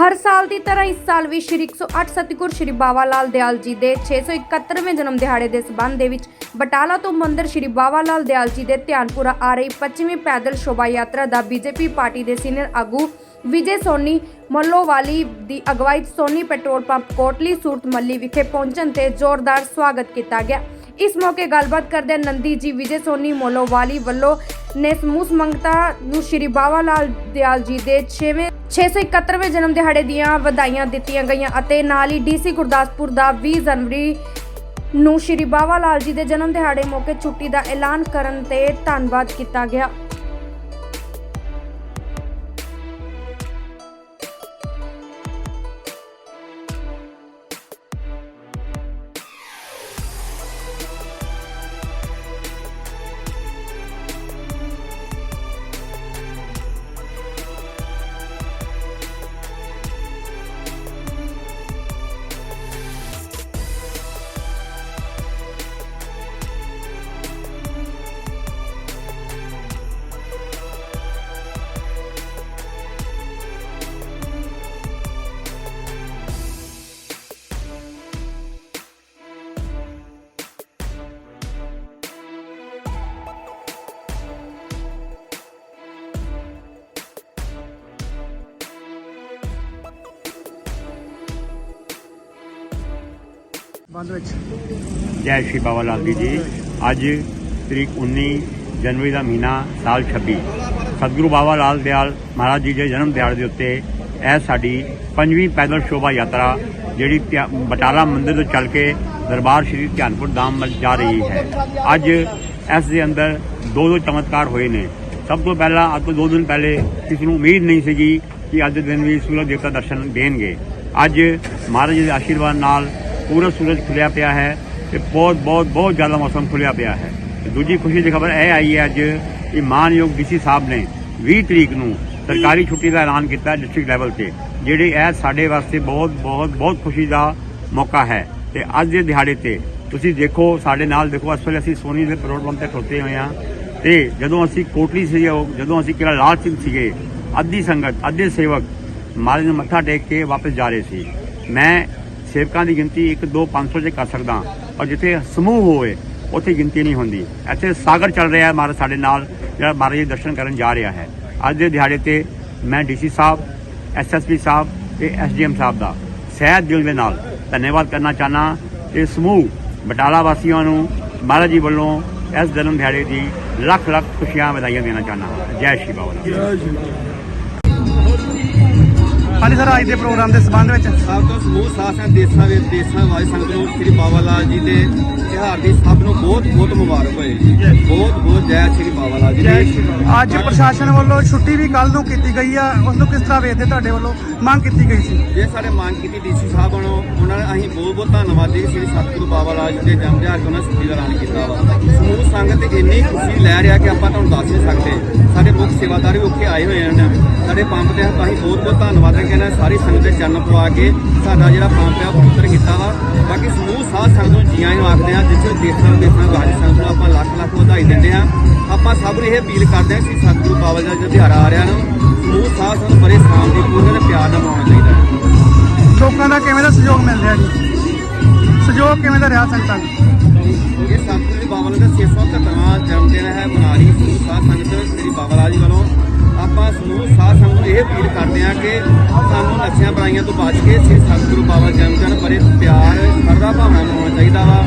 ਹਰ ਸਾਲ ਦੀ ਤਰ੍ਹਾਂ ਇਸ ਸਾਲ ਵੀ ਸ਼੍ਰੀ 108 ਸਤਿਗੁਰ ਸ਼੍ਰੀ ਬਾਬਾ ਲਾਲ ਦਿਆਲ ਜੀ ਦੇ 671ਵੇਂ ਜਨਮ ਦਿਹਾੜੇ ਦੇ ਸਬੰਧ ਦੇ ਵਿੱਚ ਬਟਾਲਾ ਤੋਂ ਮੰਦਰ ਸ਼੍ਰੀ ਬਾਬਾ ਲਾਲ ਦਿਆਲ ਜੀ ਦੇ ਧਿਆਨਪੁਰਾ ਆ ਰਹੀ 25ਵੀਂ ਪੈਦਲ ਸ਼ੋਭਾ ਯਾਤਰਾ ਦਾ ਬੀਜੇਪੀ ਪਾਰਟੀ ਦੇ ਸੀਨੀਅਰ ਆਗੂ ਵਿਜੇ ਸੋਨੀ ਮੱਲੋਵਾਲੀ ਦੀ ਅਗਵਾਈ 'ਚ ਸੋਨੀ ਪੈਟਰੋਲ ਪੰਪ ਕੋਟਲੀ ਸੂਰਤ ਮੱਲੀ ਵਿਖੇ ਪਹੁੰਚਣ ਤੇ ਜ਼ੋਰਦਾਰ ਸਵਾਗਤ ਕੀਤਾ ਗਿਆ। ਇਸ ਮੌਕੇ ਗੱਲਬਾਤ ਕਰਦੇ ਨੰਦੀ ਜੀ, ਵਿਜੇ ਸੋਨੀ ਮੋਲੋਵਾਲੀ ਵੱਲੋਂ ਨੇ ਸਮੂਹ ਮੰਗਤਾ ਨੂੰ ਸ਼੍ਰੀ ਬਾਵਾ ਲਾਲ ਦਿਆਲ ਜੀ ਦੇ 6ਵੇਂ 671ਵੇਂ ਜਨਮ ਦਿਹਾੜੇ ਦੀਆਂ ਵਧਾਈਆਂ ਦਿੱਤੀਆਂ ਗਈਆਂ ਅਤੇ ਨਾਲ ਹੀ ਡੀਸੀ ਗੁਰਦਾਸਪੁਰ ਦਾ 20 ਜਨਵਰੀ ਨੂੰ ਸ਼੍ਰੀ ਬਾਬਾ ਲਾਲ ਜੀ ਦੇ ਜਨਮ ਦਿਹਾੜੇ ਮੌਕੇ ਛੁੱਟੀ ਦਾ ਐਲਾਨ ਕਰਨ ਤੇ ਧੰਨਵਾਦ ਕੀਤਾ ਗਿਆ। ਬੰਦ ਵਿੱਚ। ਜੈ ਸ਼੍ਰੀ ਬਾਬਾ ਲਾਲ ਜੀ ਜੀ ਅੱਜ ਤਰੀਕ 19 ਜਨਵਰੀ ਦਾ ਮਹੀਨਾ, ਸਾਲ 26 ਸਤਿਗੁਰੂ ਬਾਬਾ ਲਾਲ ਦਿਆਲ ਮਹਾਰਾਜ ਜੀ ਦੇ ਜਨਮ ਦਿਹਾੜੇ ਦੇ ਉੱਤੇ ਇਹ ਸਾਡੀ ਪੰਜਵੀਂ ਪੈਦਲ ਸ਼ੋਭਾ ਯਾਤਰਾ, ਜਿਹੜੀ ਧਿਆ- ਬਟਾਲਾ ਮੰਦਿਰ ਤੋਂ ਚੱਲ ਕੇ ਦਰਬਾਰ ਸ਼੍ਰੀ ਧਿਆਨਪੁਰ ਧਾਮ ਵੱਲ ਜਾ ਰਹੀ ਹੈ। ਅੱਜ ਇਸ ਦੇ ਅੰਦਰ ਦੋ ਦੋ ਚਮਤਕਾਰ ਹੋਏ ਨੇ। ਸਭ ਤੋਂ ਪਹਿਲਾਂ, ਅੱਜ ਤੋਂ ਦੋ ਦਿਨ ਪਹਿਲੇ ਕਿਸੇ ਨੂੰ ਉਮੀਦ ਨਹੀਂ ਸੀਗੀ ਕਿ ਅੱਜ ਦੇ ਦਿਨ ਵੀ ਸੂਰਜ ਦੇਵਤਾ ਦਰਸ਼ਨ ਦੇਣਗੇ। ਅੱਜ ਮਹਾਰਾਜ ਜੀ ਦੇ ਆਸ਼ੀਰਵਾਦ ਨਾਲ ਪੂਰਾ ਸੂਰਜ ਖੁੱਲਿਆ ਪਿਆ ਹੈ ਤੇ ਬਹੁਤ ਬਹੁਤ ਬਹੁਤ ਜ਼ਿਆਦਾ ਮੌਸਮ ਖੁੱਲਿਆ ਪਿਆ ਹੈ। ਤੇ ਦੂਜੀ ਖੁਸ਼ੀ ਦੀ ਖਬਰ ਇਹ ਆਈ ਹੈ ਅੱਜ ਕਿ ਮਾਨਯੋਗ ਡੀਸੀ ਸਾਹਿਬ ਨੇ 20 ਤਰੀਕ ਨੂੰ ਸਰਕਾਰੀ ਛੁੱਟੀ ਦਾ ਐਲਾਨ ਕੀਤਾ ਡਿਸਟ੍ਰਿਕਟ ਲੈਵਲ ਤੇ, ਜਿਹੜੀ ਇਹ ਸਾਡੇ ਵਾਸਤੇ ਬਹੁਤ ਬਹੁਤ ਬਹੁਤ ਖੁਸ਼ੀ ਦਾ ਮੌਕਾ ਹੈ। ਤੇ ਅੱਜ ਦੇ ਦਿਹਾੜੇ ਤੇ ਤੁਸੀਂ ਦੇਖੋ, ਸਾਡੇ ਨਾਲ ਦੇਖੋ, ਇਸ ਵੇਲੇ ਅਸੀਂ ਸੋਨੀ ਦੇ ਪੈਟਰੋਲ ਤੇ ਖੜੋਤੇ ਹੋਏ ਹਾਂ। ਤੇ ਜਦੋਂ ਅਸੀਂ ਕੋਟਲੀ ਸੀ ਜਦੋਂ ਅਸੀਂ ਕਿਲਾ ਲਾਲ ਸਿੰਘ ਸੀਗੇ, ਅੱਧੀ ਸੰਗਤ, ਅੱਧੇ ਸੇਵਕ ਮਹਾਰਾਜ ਨੂੰ ਮੱਥਾ ਟੇਕ ਕੇ ਵਾਪਸ ਜਾ ਰਹੇ ਸੀ। ਮੈਂ ਸੇਵਕਾਂ ਦੀ ਗਿਣਤੀ 1 2 500 ਚ ਕਰ ਸਕਦਾ ਔਰ ਜਿੱਥੇ ਸਮੂਹ ਹੋਵੇ, ਉੱਥੇ ਗਿਣਤੀ ਨਹੀਂ ਹੁੰਦੀ। ਇੱਥੇ ਸਾਗਰ ਚੱਲ ਰਿਹਾ ਹੈ, ਮਹਾਰਾਜ ਸਾਡੇ ਨਾਲ, ਜਿਹੜਾ ਮਹਾਰਾਜ ਦੇ ਦਰਸ਼ਨ ਕਰਨ ਜਾ ਰਿਹਾ ਹੈ। ਅੱਜ ਦੇ ਦਿਹਾੜੇ ਤੇ ਮੈਂ ਡੀਸੀ ਸਾਹਿਬ ਐਸਐਸਪੀ ਸਾਹਿਬ ਤੇ ਐਸਡੀਐਮ ਸਾਹਿਬ ਦਾ ਸਹਿਜ ਦਿਲ ਦੇ ਨਾਲ ਧੰਨਵਾਦ ਕਰਨਾ ਚਾਹਨਾ ਤੇ ਸਮੂਹ ਬਟਾਲਾ ਵਾਸੀਆਂ ਨੂੰ, ਮਹਾਰਾਜ ਜੀ ਵੱਲੋਂ ਇਸ ਜਨਮ ਦਿਹਾੜੇ ਦੀ ਲੱਖ ਲੱਖ ਖੁਸ਼ੀਆਂ ਵਧਾਈਆਂ ਦੇਣਾ ਚਾਹਨਾ ਜੈ ਸ਼੍ਰੀ ਬਾਬਾ ਹਾਂਜੀ ਸਰ ਅੱਜ ਦੇ ਪ੍ਰੋਗਰਾਮ ਦੇ ਸਬੰਧ ਵਿੱਚ। ਸਭ ਤੋਂ ਸਮੂਹ ਸਾਸਾਂ ਦੇਸਾਂ ਵਿੱਚ ਦੇਸਾਂ ਵਾਲੇ ਸੰਗਤ ਨੂੰ ਸ੍ਰੀ ਬਾਬਾ ਲਾਲ ਜੀ ਦੇ ਤਿਉਹਾਰ ਦੀ ਸਭ ਨੂੰ ਬਹੁਤ ਬਹੁਤ ਮੁਬਾਰਕ ਹੋਏ। ਜੀ ਬਹੁਤ ਬਹੁਤ ਜੈ ਸ੍ਰੀ ਬਾਬਾ ਲਾਲ ਜੀ ਦੀ। ਅੱਜ ਪ੍ਰਸ਼ਾਸਨ ਵੱਲੋਂ ਛੁੱਟੀ ਵੀ ਕੱਲ ਨੂੰ ਕੀਤੀ ਗਈ ਆ ਉਸ ਨੂੰ ਕਿਸ ਤਰ੍ਹਾਂ ਵੇਖਦੇ ਤੁਹਾਡੇ ਵੱਲੋਂ? ਮੰਗ ਕੀਤੀ ਗਈ ਸੀ। ਜੇ ਸਾਡੇ ਮੰਗ ਕੀਤੀ ਡੀਸੀ ਸਾਹਿਬ ਵੱਲੋਂ ਉਹਨਾਂ ਨੇ ਅਸੀਂ ਬਹੁਤ ਬਹੁਤ ਧੰਨਵਾਦੀ ਸ੍ਰੀ ਸਤਿਗੁਰੂ ਬਾਬਾ ਲਾਲ ਜੀ ਦੇ ਜਨਮ ਦਿਹਾੜੇ ਤੋਂ ਉਹਨਾਂ ਛੁੱਟੀ ਦਾ ਐਲਾਨ ਕੀਤਾ ਵਾ। ਸਮੂਹ ਸੰਗਤ ਇੰਨੀ ਖੁਸ਼ੀ ਲੈ ਰਿਹਾ ਕਿ ਆਪਾਂ ਤੁਹਾਨੂੰ ਦੱਸ ਨਹੀਂ ਸਕਦੇ। ਸਾਡੇ ਮੁੱਖ ਸੇਵਾਦਾਰ ਵੀ ਉੱਥੇ ਆਏ ਹੋਏ ਹਨ। ਸਾਡੇ ਪੰਪ ਤੇ ਅਸੀਂ ਬਹੁਤ ਬਹੁਤ ਧੰਨਵਾਦ ਕਹਿੰਦੇ ਸਾਰੀ ਸੰਗਤ ਦੇ ਚਰਨ ਪਵਾ ਕੇ ਸਾਡਾ ਜਿਹੜਾ ਪੰਪ ਹੈ ਉਹ ਪਵਿੱਤਰ ਕੀਤਾ ਵਾ। ਬਾਕੀ ਸਮੂਹ ਸਾਧ ਸੰਗਤ ਨੂੰ ਜੀਆਂ ਨੂੰ ਆਖਦੇ ਆ ਜਿਸ ਦੇਸਾਂ ਦੇਸਾਂ ਵਾਲੀ ਸੰਗਤ ਨੂੰ ਆਪਾਂ ਲੱਖ ਲੱਖ ਵਧਾਈ ਦਿੰਦੇ ਆ। ਆਪਾਂ ਸਭ ਨੂੰ ਇਹ ਅਪੀਲ ਕਰਦੇ ਆ ਕਿ ਸਤਿਗੁਰੂ ਬਾਬਾ ਜੀ ਦਾ ਦਿਹਾੜਾ ਆ ਰਿਹਾ ਨਾ ਸਮੂਹ ਸਾਧ ਸੰਗਤ ਬੜੇ ਸ਼ਾਂਤੀਪੂਰਨ ਤੇ ਪਿਆਰ ਨਾਲ ਮਨਾਉਣਾ ਚਾਹੀਦਾ ਹੈ। ਲੋਕਾਂ ਦਾ ਕਿਵੇਂ ਦਾ ਸਹਿਯੋਗ ਮਿਲ ਰਿਹਾ ਜੀ? ਸਹਿਯੋਗ ਕਿਵੇਂ ਦਾ ਰਿਹਾ ਸੰਗਤਾਂ ਦਾ? ਇਹ ਸਤਿਗੁਰੂ ਬਾਬਾ ਜੀ ਦਾ 671ਵਾਂ ਜਨਮ ਦਿਨ ਹੈ ਮਨਾ ਰਹੀ ਸਮੂਹ ਸਾਧ ਸੰਗਤ ਸ੍ਰੀ ਬਾਬਾ ਜੀ ਵੱਲੋਂ। ਆਪਾਂ ਸਮੂਹ ਸਾਧ ਨੂੰ ਇਹ ਅਪੀਲ ਕਰਦੇ ਆ ਕਿ ਸਾਨੂੰ ਨਸ਼ਿਆਂ ਬੁਰਾਈਆਂ ਤੋਂ ਬਚ ਕੇ ਸੇ ਸਤਿਗੁਰੂ ਬਾਬਾ ਜਨਮ ਜਨ ਬੜੇ ਪਿਆਰ ਸਰਦਾ ਭਾਵਨਾ ਨਾਲ ਚਾਹੀਦਾ ਵਾ।